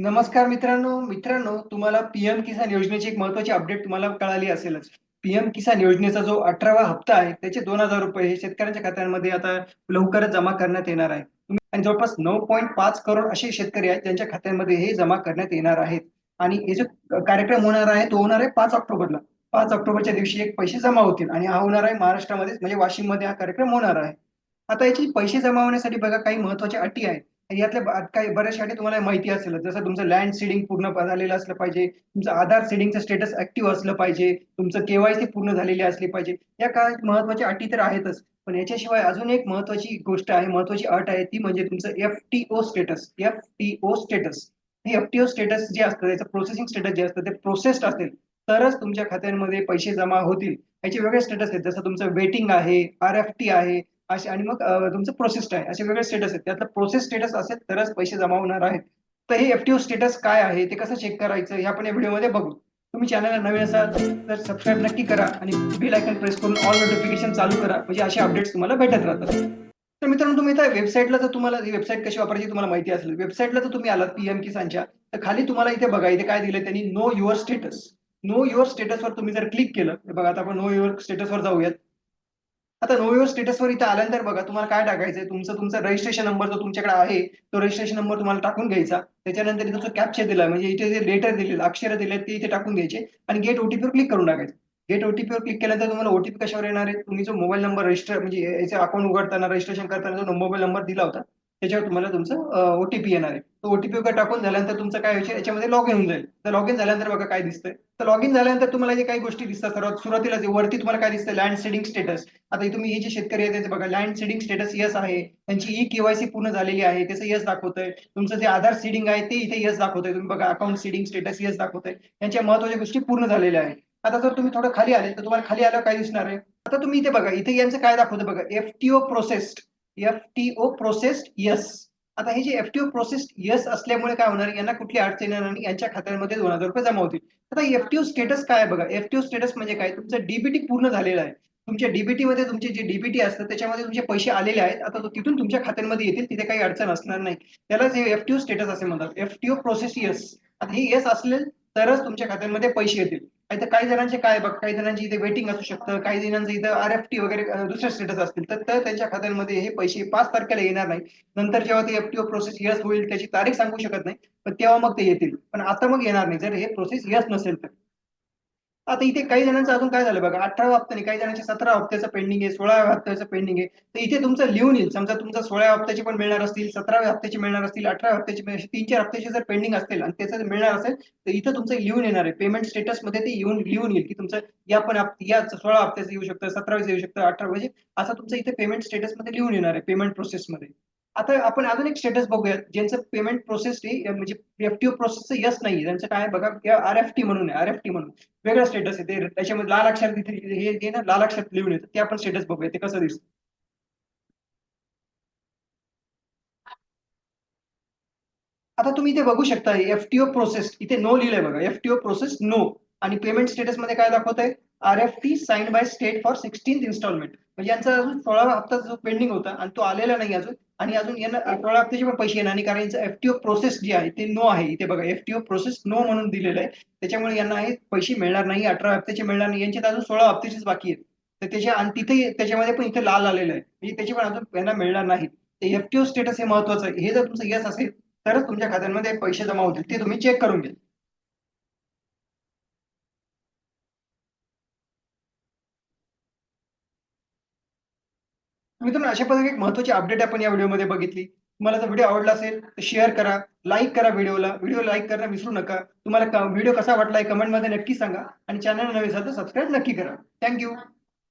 नमस्कार मित्रांनो मित्रांनो तुम्हाला पीएम किसान योजनेची एक महत्वाची अपडेट तुम्हाला कळाली असेलच. पीएम किसान योजनेचा जो अठरावा हप्ता आहे त्याचे दोन हजार रुपये हे शेतकऱ्यांच्या खात्यांमध्ये आता लवकरच जमा करण्यात येणार आहे. तुम्ही- आणि जवळपास नऊ पॉईंट पाच करोड असे शेतकरी आहेत ज्यांच्या खात्यांमध्ये हे जमा करण्यात येणार आहेत. आणि हे जो कार्यक्रम होणार आहे तो होणार आहे पाच ऑक्टोबरला. पाच ऑक्टोबरच्या दिवशी एक पैसे जमा होतील आणि हा होणार आहे महाराष्ट्रामध्येच म्हणजे वाशिममध्ये हा कार्यक्रम होणार आहे. आता याची पैसे जमा होण्यासाठी बघा काही महत्त्वाच्या अटी आहेत. यातल्या काही बऱ्याचशा तुम्हाला माहिती असेल जसं तुमचं लँड सीडिंग पूर्ण झालेलं असलं पाहिजे. तुमचं आधार सीडिंगचं स्टेटस ऍक्टिव्ह असलं पाहिजे. तुमचं केवायसी पूर्ण झालेली असली पाहिजे. या काय महत्त्वाच्या अटी तर आहेतच. पण याच्याशिवाय अजून एक महत्वाची गोष्ट आहे महत्वाची अट आहे ती म्हणजे तुमचं F T O status F T O status हे एफ टी ओ स्टेटस जे असतं त्याचं प्रोसेसिंग स्टेटस जे असतं ते प्रोसेस्ड असेल तरच तुमच्या खात्यांमध्ये पैसे जमा होतील. याचे वेगळे स्टेटस आहेत. जसं तुमचं वेटिंग आहे आर एफ टी आहे असे आणि मग तुमचं प्रोसेस आहे असे वेगळे स्टेटस आहेत. त्यातलं प्रोसेस स्टेटस असेल तरच पैसे जमा होणार आहेत. तर हे एफ टी ओ स्टेटस काय आहे? ते कसं चेक करायचं? हे आपण या व्हिडिओमध्ये बघू. तुम्ही चॅनलला नवीन असाल तर सबस्क्राईब नक्की करा आणि बेल आयकन प्रेस करून ऑल नोटिफिकेशन चालू करा. म्हणजे असे अपडेट्स तुम्हाला भेटत राहतात. तर मित्रांनो तुम्ही इथं वेबसाईटला जर तुम्हाला वेबसाईट कशी वापरायची तुम्हाला माहिती असेल. वेबसाईटला जर तुम्ही आलात पीएम किसानच्या तर खाली तुम्हाला इथे बघा इथे काय दिलं त्यांनी? Know your status know your स्टेटसवर तुम्ही जर क्लिक केलं बघा आता आपण नो युअर स्टेटसवर जाऊयात. आता नो युअर स्टेटसवर इथे आल्यानंतर बघा तुम्हाला काय टाकायचंय? तुमचं तुमचा रजिस्ट्रेशन नंबर जो तुमच्याकडे आहे तो रजिस्ट्रेशन नंबर तुम्हाला टाकून घ्यायचा. त्याच्यानंतर इथं जो कॅप्चर दिला म्हणजे इथे जे लेटर दिलेलं अक्षर दिले ते इथे टाकून घ्यायचे आणि गेट ओटीपीवर क्लिक करून टाकायचं. गेट ओटीपीवर क्लिक केल्यानंतर तुम्हाला ओटीपी कशावर येणार आहे? तुम्ही जो मोबाईल नंबर रजिस्टर म्हणजे याचे अकाउंट उघडताना रजिस्ट्रेशन करताना जो मोबाईल नंबर दिला होता त्याच्यावर तुम्हाला तुमचं ओटीपी येणार आहे. तो ओटीपी वगैरे टाकून झाल्यानंतर तुमचं काय विषय याच्यामध्ये लॉग इन होऊन जाईल. तर लॉग इन झाल्यानंतर बघा काय दिसतंय. तर लॉग इन झाल्यानंतर तुम्हाला जे काही गोष्टी दिसतात सर्वात सुरुवातीला जे वरती तुम्हाला काय दिसतं लँड सेडिंग स्टेटस आता तुम्ही हे जे शेतकरी आहेत त्याचे बघा लँड सीडिंग स्टेटस यस आहे. त्यांची ई केवायसी पूर्ण झालेली आहे. त्याचं यस दाखवतंय. तुमचं जे आधार सीडिंग आहे ते इथे यस दाखवतंय. तुम्ही बघा अकाउंट सीडिंग स्टेटस यस दाखवतंय. यांच्या महत्त्वाच्या गोष्टी पूर्ण झालेल्या आहेत. आता जर तुम्ही थोडं खाली आले तर तुम्हाला खाली आलं काय दिसणार आहे? आता तुम्ही इथे बघा इथे यांचं काय दाखवतं बघा FTO processed FTO processed yes आता हे जे एफटीओ प्रोसेस यस असल्यामुळे काय होणार? यांना कुठली अडचण येणार नाही? यांच्या खात्यांमध्ये दोन हजार रुपये जमा होतील. आता एफटीओ स्टेटस काय बघा? एफटीओ स्टेटस म्हणजे काय? तुमचं डीबीटी पूर्ण झालेलं आहे. तुमच्या डीबीटी मध्ये तुमचे जे डीबीटी असतं त्याच्यामध्ये तुमचे पैसे आलेले आहेत. आता तो तिथून तुमच्या खात्यांमध्ये येतील तिथे काही अडचण असणार नाही. त्यालाच हे एफटीओ स्टेटस असे म्हणतात. एफटीओ प्रोसेस यस आता हे यस असेल तरच तुमच्या खात्यांमध्ये पैसे येतील. आता काही जणांचे काय बघ काही जणांची इथे वेटिंग असू शकतं काही जणांचं इथं आर एफ टी वगैरे दुसऱ्या दुसरे स्टेटस असतील. तर तर त्यांच्या खात्यांमध्ये हे पैसे पाच तारखेला येणार नाही. नंतर जेव्हा ते एफटीओ प्रोसेस यस होईल त्याची तारीख सांगू शकत नाही. पण तेव्हा मग ते येतील. पण आता मग येणार नाही. जर हे प्रोसेस यस नसेल तर. आता इथे काही जणांचं अजून काय झालं बघा अठराव्या हप्त्याने काही जणांचे सतरा हप्त्याचं पेंडिंग आहे सोळाव्या हप्त्याचं पेंडिंग आहे. तर इथे तुमचं लिहून येईल समजा तुमचं सोळाव्या हप्त्याचे पण मिळणार असतील सतराव्या हप्त्याचे मिळणार असतील अठराव्या हप्त्याचे तीन चार हप्त्याचे जर पेंडिंग असतील आणि त्याचं मिळणार असेल तर इथं तुमचं लिहून येणार आहे. पेमेंट स्टेटसमध्ये ते येऊन लिहून येईल की तुमचं या पण या सोळा हप्त्याचं येऊ शकतं सतराव्याचं येऊ शकतं अठरा असं तुमचं इथे पेमेंट स्टेटसमध्ये लिहून येणार आहे पेमेंट प्रोसेसमध्ये आता आपण अजून एक स्टेटस बघूया. ज्यांचं पेमेंट प्रोसेस म्हणजे एफटीओ प्रोसेसचं यस नाही त्यांचं काय बघा आर एफ टी म्हणून आहे आर एफ टी म्हणून. वेगळा स्टेटस आहे. ते त्याच्यामध्ये लाल अक्षर तिथे हे हे ना लाल अक्षर लिहून येतं. ते आपण स्टेटस बघूया. ते कसं दिसतं. आता तुम्ही इथे बघू शकता एफटीओ प्रोसेस इथे नो लिहिलंय बघा. एफटीओ प्रोसेस नो आणि पेमेंट स्टेटसमध्ये काय दाखवत आहे R F T sign by state for sixteen instalment म्हणजे यांचा अजून सोळावा हप्ता जो पेंडिंग होता आणि तो आलेला नाही अजून. आणि अजून यांना सोळा हप्त्याचे पण पैसे येणार आणि कारण यांचं एफटीओ प्रोसेस जे आहे ते नो आहे. इथे बघा एफटीओ प्रोसेस नो म्हणून दिलेलं आहे. त्याच्यामुळे यांना हे पैसे मिळणार नाही अठरा हप्त्याचे मिळणार नाही. यांचे तर अजून सोळा हप्त्याचेच बाकी आहेत. तर त्याच्या आणि तिथे त्याच्यामध्ये पण इथे लाल आलेलं आहे. म्हणजे त्याचे पण अजून यांना मिळणार नाहीत एफटीओ स्टेटस हे महत्वाचं आहे. हे जर तुमचं यस असेल तरच तुमच्या खात्यांमध्ये पैसे जमा होतील. ते तुम्ही चेक करून घ्या. मित्रांनो अशा पद्धतीने एक महत्वाची अपडेट आपण या व्हिडिओमध्ये बघितली. तुम्हाला जर व्हिडिओ आवडला असेल तर शेअर करा लाईक करा व्हिडिओला. व्हिडिओ लाईक करणं विसरू नका. तुम्हाला व्हिडिओ कसा वाटलाय कमेंटमध्ये नक्की सांगा आणि चॅनल नवीन झालं तर सबस्क्राईब नक्की करा. थँक्यू